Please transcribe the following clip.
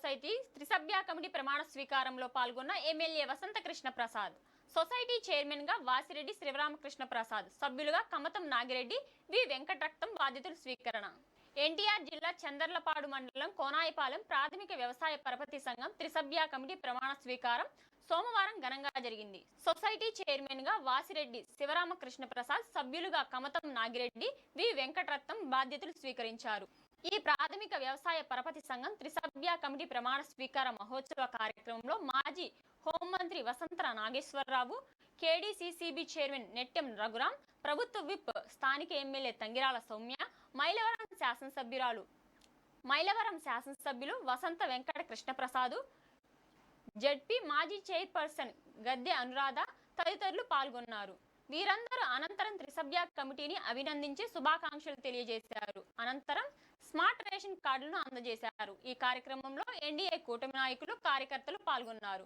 Society త్రిసభ్య committee ప్రమాణ స్వీకారంలో పాల్గొన్న ఎమ్మెల్యే వసంత కృష్ణ ప్రసాద్ సొసైటీ చైర్మన్గా వాసిరెడ్డి శ్రీరామకృష్ణ ప్రసాద్ సభ్యులుగా కమతం నాగిరెడ్డి వి వెంకటరక్తం బాధ్యతలు స్వీకరణ. ఎన్టీఆర్ జిల్లా చందర్లపాడు మండలం కోనాయిపాలెం ప్రాథమిక వ్యవసాయ పరపతి సంఘం త్రిసభ్య కమిటీ ప్రమాణ స్వీకారం సోమవారం ఘనంగా జరిగింది. సొసైటీ చైర్మన్గా వాసిరెడ్డి శివరామకృష్ణ ప్రసాద్ సభ్యులుగా కమతం నాగిరెడ్డి వి వెంకటరత్నం బాధ్యతలు స్వీకరించారు. ఈ ప్రాథమిక వ్యవసాయ పరపతి సంఘం త్రిసభ్య కమిటీ ప్రమాణ స్వీకార మహోత్సవ కార్యక్రమంలో మాజీ హోంమంత్రి వసంతర నాగేశ్వరరావు కేడీసీసీబీ చైర్మన్ నెట్టెం రఘురాం ప్రభుత్వ విప్ స్థానిక ఎమ్మెల్యే తంగిరాల సౌమ్య మైలవరం శాసనసభ్యురాలు మైలవరం శాసనసభ్యులు వసంత వెంకట కృష్ణప్రసాదు జడ్పీ మాజీ చైర్పర్సన్ గద్దె అనురాధ తదితరులు పాల్గొన్నారు. వీరందరూ అనంతరం త్రిసభ్య కమిటీని అభినందించి శుభాకాంక్షలు తెలియజేశారు. అనంతరం స్మార్ట్ రేషన్ కార్డులను అందజేశారు. ఈ కార్యక్రమంలో ఎన్డీఏ కూటమి నాయకులు కార్యకర్తలు పాల్గొన్నారు.